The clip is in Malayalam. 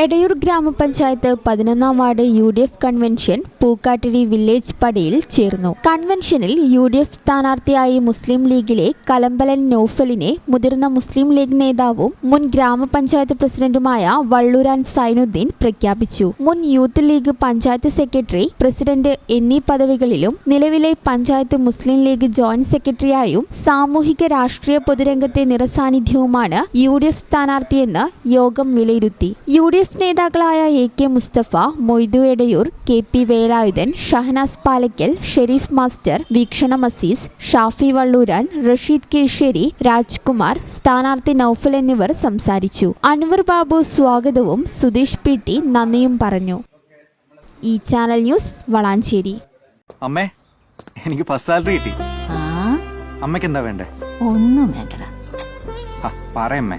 എടയൂർ ഗ്രാമപഞ്ചായത്ത് പതിനൊന്നാം ward U D F convention Pookkattiri village പടിയിൽ ചേർന്നു. കൺവെൻഷനിൽ യു ഡി എഫ് സ്ഥാനാർത്ഥിയായി മുസ്ലിം ലീഗിലെ കലമ്പലൻ നോഫലിനെ മുതിർന്ന മുസ്ലിം ലീഗ് നേതാവും മുൻ ഗ്രാമപഞ്ചായത്ത് പ്രസിഡന്റുമായ വള്ളൂരാൻ സൈനുദ്ദീൻ പ്രഖ്യാപിച്ചു. മുൻ youth league panchayat secretary president എന്നീ പദവികളിലും നിലവിലെ പഞ്ചായത്ത് മുസ്ലിം ലീഗ് ജോയിന്റ് സെക്രട്ടറിയായും സാമൂഹിക രാഷ്ട്രീയ പൊതുരംഗത്തെ നിറസാന്നിധ്യവുമാണ് യു ഡി എഫ് സ്ഥാനാർത്ഥിയെന്ന് യോഗം വിലയിരുത്തി. യു ഡി എഫ് നേതാക്കളായ A K Mustafa Moidu Edayur K P Velayudhan Shahnas Palakkal Sharif master വീക്ഷണം അസീസ് ഷാഫി വള്ളൂരാൻ റഷീദ് കിഴ്ശ്ശേരി രാജ്കുമാർ സ്ഥാനാർത്ഥി നൌഫൽ എന്നിവർ സംസാരിച്ചു. അൻവർ ബാബു സ്വാഗതവും സുധീഷ് പി ടി നന്ദിയും പറഞ്ഞു. ഈ ചാനൽ ന്യൂസ് വളാഞ്ചേരി. അമ്മേ എനിക്ക് ഫസ്റ്റ് സാലറി കിട്ടി. ആ? അമ്മയ്ക്ക് എന്താ വേണ്ടേ? ഒന്നും വേണ്ടടാ. പറയമ്മേ